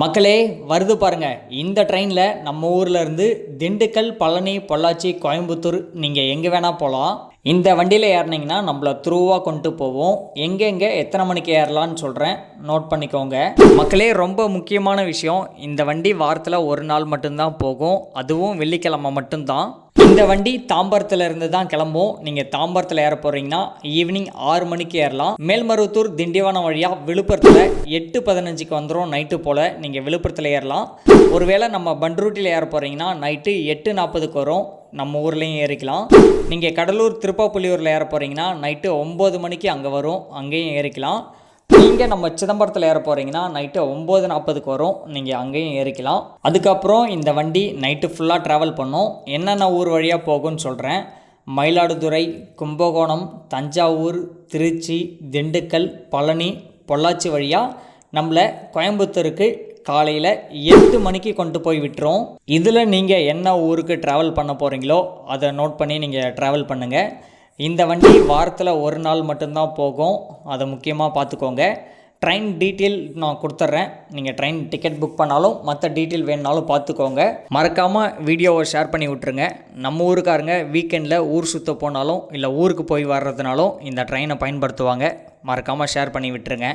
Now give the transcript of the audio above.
மக்களே வருது பாருங்க. இந்த ட்ரெயினில் நம்ம ஊர்ல இருந்து திண்டுக்கல் பழனி பொள்ளாச்சி கோயம்புத்தூர் நீங்கள் எங்கே வேணால் போகலாம் இந்த வண்டியில் ஏறினீங்கன்னா நம்மளை த்ரூவாக கொண்டு போவோம். எங்கெங்கே எத்தனை மணிக்கு ஏறலாம்னு சொல்கிறேன் நோட் பண்ணிக்கோங்க. மக்களே ரொம்ப முக்கியமான விஷயம். இந்த வண்டி வாரத்தில் ஒரு நாள் மட்டும்தான் போகும். அதுவும் வெள்ளிக்கிழமை மட்டும்தான். இந்த வண்டி தாம்பரத்துல இருந்து தான் கிளம்பும். நீங்கள் தாம்பரத்தில் ஏற போகிறீங்கன்னா ஈவினிங் ஆறு மணிக்கு ஏறலாம். மேல்மருவத்தூர் திண்டிவனம் வழியாக விழுப்புரத்தில் எட்டு பதினஞ்சுக்கு வந்துடும் நைட்டு போல் நீங்கள் விழுப்புரத்தில் ஏறலாம். ஒருவேளை நம்ம பண்ருட்டியில் ஏற போகிறீங்கன்னா நைட்டு எட்டு நாற்பதுக்கு வரும். நம்ம ஊர்லேயும் ஏறிக்கலாம். நீங்கள் கடலூர் திருப்பாப்புலியூரில் ஏற போகிறீங்கன்னா நைட்டு ஒம்பது மணிக்கு அங்கே வரும். அங்கேயும் ஏறிக்கலாம். நீங்கள் நம்ம சிதம்பரத்தில் ஏற போகிறீங்கன்னா நைட்டு ஒம்பது நாற்பதுக்கு வரும். நீங்கள் அங்கேயும் ஏறிக்கலாம். அதுக்கப்புறம் இந்த வண்டி நைட்டு ஃபுல்லாக ட்ராவல் பண்ணும். என்னென்ன ஊர் வழியாக போகும்னு சொல்கிறேன் மயிலாடுதுறை கும்பகோணம் தஞ்சாவூர் திருச்சி திண்டுக்கல் பழனி பொள்ளாச்சி வழியாக நம்மளை கோயம்புத்தூருக்கு காலையில் எட்டு மணிக்கு கொண்டு போய் விட்டுரும். இதில் நீங்கள் என்ன ஊருக்கு ட்ராவல் பண்ண போகிறீங்களோ அதை நோட் பண்ணி நீங்கள் ட்ராவல் பண்ணுங்கள் இந்த வண்டி வாரத்தில் ஒரு நாள் மட்டும்தான் போகும். அதை முக்கியமாக பார்த்துக்கோங்க. ட்ரெயின் டீட்டெயில் நான் கொடுத்துட்றேன். நீங்கள் ட்ரெயின் டிக்கெட் புக் பண்ணாலும் மற்ற டீட்டெயில் வேணுனாலும் பார்த்துக்கோங்க. மறக்காமல் வீடியோவை ஷேர் பண்ணி விட்ருங்க நம்ம ஊருக்காரங்க வீக்கெண்டில் ஊர் சுற்ற போனாலும் இல்லை ஊருக்கு போய் வர்றதுனாலும் இந்த ட்ரெயினை பயன்படுத்துவாங்க. மறக்காமல் ஷேர் பண்ணி விட்டுருங்க.